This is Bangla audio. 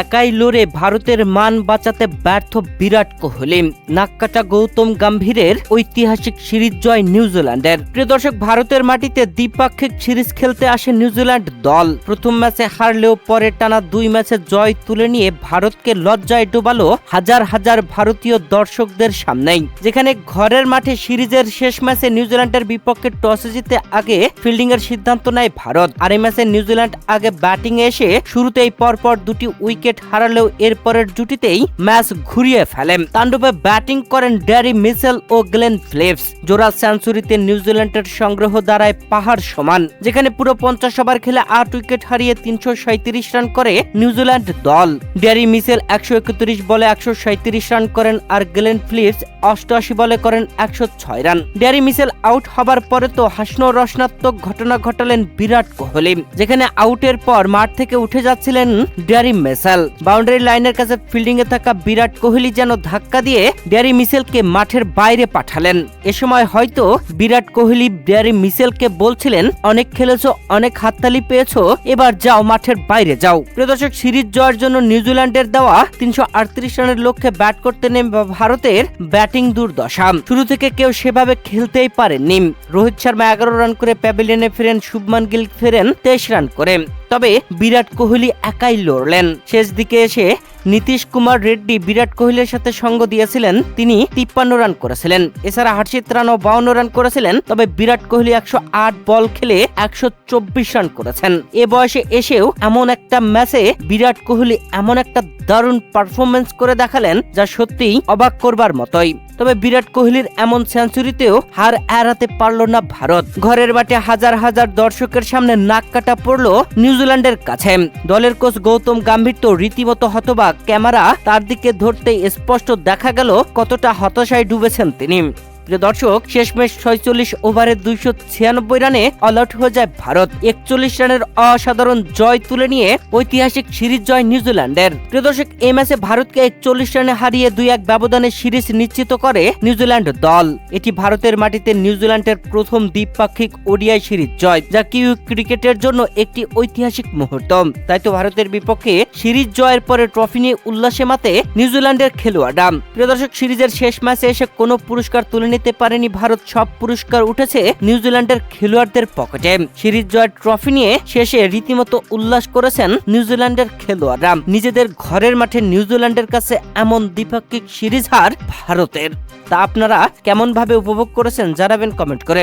একাই লড়ে ভারতের মান বাঁচাতে ব্যর্থ বিরাট কোহলি। নাক্কাটা গৌতম গম্ভীরের ঐতিহাসিক সিরিজ জয় নিউজিল্যান্ডের। প্রিয় দর্শক, ভারতের মাটিতে দ্বিপাক্ষিক সিরিজ খেলতে আসে নিউজিল্যান্ড দল। প্রথম ম্যাচে হারলেও পরে টানা দুই ম্যাচে জয় তুলে নিয়ে ভারতকে লজ্জায় ডোবালো হাজার হাজার ভারতীয় দর্শকদের সামনেই। যেখানে ঘরের মাঠে সিরিজের শেষ ম্যাচে নিউজিল্যান্ডের বিপক্ষে টসে জিতে আগে ফিল্ডিং এর সিদ্ধান্ত নেয় ভারত। আর এই ম্যাচে নিউজিল্যান্ড আগে ব্যাটিং এসে শুরুতেই পরপর দুটি উইকেট হারালেও এরপরের জুটিতেই ম্যাচ ঘুরিয়ে ফেলেন তাণ্ডবে ব্যাটিং করেন ড্যারি মিসেল ও গ্লেন ফ্লিপস। জোড়া সেঞ্চুরিতে নিউজিল্যান্ডের সংগ্রহ দাঁড়ায় পাহাড় সমান, যেখানে পুরো পঞ্চাশ ওভার খেলে আট উইকেট হারিয়ে তিনশো সাঁত্রিশ রান করে নিউজিল্যান্ড দল। ড্যারি মিসেল একশো একত্রিশ বলে একশো সাঁত্রিশ রান করেন আর গ্লেন ফ্লিপস অষ্টআশি বলে করেন একশো ছয় রান। ড্যারি মিসেল আউট হবার পরে তো হাসনো রসনাত্মক ঘটনা ঘটালেন বিরাট কোহলি, যেখানে আউটের পর মাঠ থেকে উঠে যাচ্ছিলেন ড্যারি মেসাল বাউন্ডারি লাইনের কাছে ফিল্ডিং এ থাকা বিরাট কোহলি যেন ধাক্কা দিয়ে ড্যারি মিসেলকে মাঠের বাইরে পাঠালেন। এ সময় হয়তো বিরাট কোহলি ড্যারি মিসেলকে বলছিলেন, অনেক খেলেছো, অনেক হাততালি পেয়েছ, এবার যাও মাঠের বাইরে যাও। প্রদর্শক সিরিজ জয়ের জন্য নিউজিল্যান্ডের দেওয়া তিনশো আটত্রিশ রানের লক্ষ্যে ব্যাট করতে নেমে ভারতের ব্যাটিং দুর্দশা। শুরু থেকে কেউ সেভাবে খেলতেই পারেননি। রোহিত শর্মা এগারো রান করে প্যাভিলিয়নে ফেরেন, শুভমান গিল ফেরেন তেইশ রান করে। তবে বিরাট কোহলি একাই লড়লেন। শেষ দিকে এসে নীতিশ কুমার রেড্ডি বিরাট কোহলির সাথে সঙ্গ দিয়েছিলেন, তিনি তিপ্পান্ন রান করেছিলেন। এছাড়া হর্ষিত রান ও বাউন্ন রান করেছিলেন, তবে বিরাট কোহলি একশো আট বল খেলে একশো চব্বিশ রান করেছেন। এ বয়সে এসেও এমন একটা ম্যাচে বিরাট কোহলি এমন একটা দারুণ পারফরমেন্স করে দেখালেন, যা সত্যিই অবাক করবার মতোই। তবে বিরাট কোহলির এমন সেঞ্চুরিতেও হার এড়াতে পারল না ভারত। ঘরের বাটে হাজার হাজার দর্শকের সামনে নাক কাটা পড়ল নিউজিল্যান্ডের কাছে। দলের কোচ গৌতম গাম্ভীর তো রীতিমতো হতবাক। ক্যামেরা তার দিকে ধরতেই স্পষ্ট দেখা গেল কতটা হতাশায় ডুবেছেন তিনি। প্রিয় দর্শক, শেষমেশ ছয়চল্লিশ ওভারে দুইশো ছিয়ানব্বই রানে অল হয়ে যায় ভারত। একচল্লিশ রানের অসাধারণ জয় তুলে নিয়ে ঐতিহাসিক সিরিজ জয় নিউজিল্যান্ডের। প্রিয় দর্শক এই ম্যাচে ভারতকে একচল্লিশ রানে হারিয়ে দুই এক ব্যবধানে সিরিজ নিশ্চিত করে নিউজিল্যান্ড দল। এটি ভারতের মাটিতে নিউজিল্যান্ডের প্রথম দ্বিপাক্ষিক ওডিআই সিরিজ জয়, যা কিউ ক্রিকেটের জন্য একটি ঐতিহাসিক মুহূর্ত। তাই তো ভারতের বিপক্ষে সিরিজ জয়ের পরে ট্রফি নিয়ে উল্লাসে মাতে নিউজিল্যান্ডের খেলোয়াড়রা। প্রিয় দর্শক, সিরিজের শেষ ম্যাচে এসে কোনো পুরস্কার তুলে নিতে পারেনি ভারত। সব পুরস্কার উঠেছে নিউজিল্যান্ডের খেলোয়াড়দের পকেটে। সিরিজ জয় ট্রফি নিয়ে শেষে রীতিমতো উল্লাস করেছেন নিউজিল্যান্ডের খেলোয়াড়রা। নিজেদের ঘরের মাঠে নিউজিল্যান্ডের কাছে এমন দ্বিপাক্ষিক সিরিজ হার ভারতের। তা আপনারা কেমন ভাবে উপভোগ করেছেন জানাবেন কমেন্ট করে।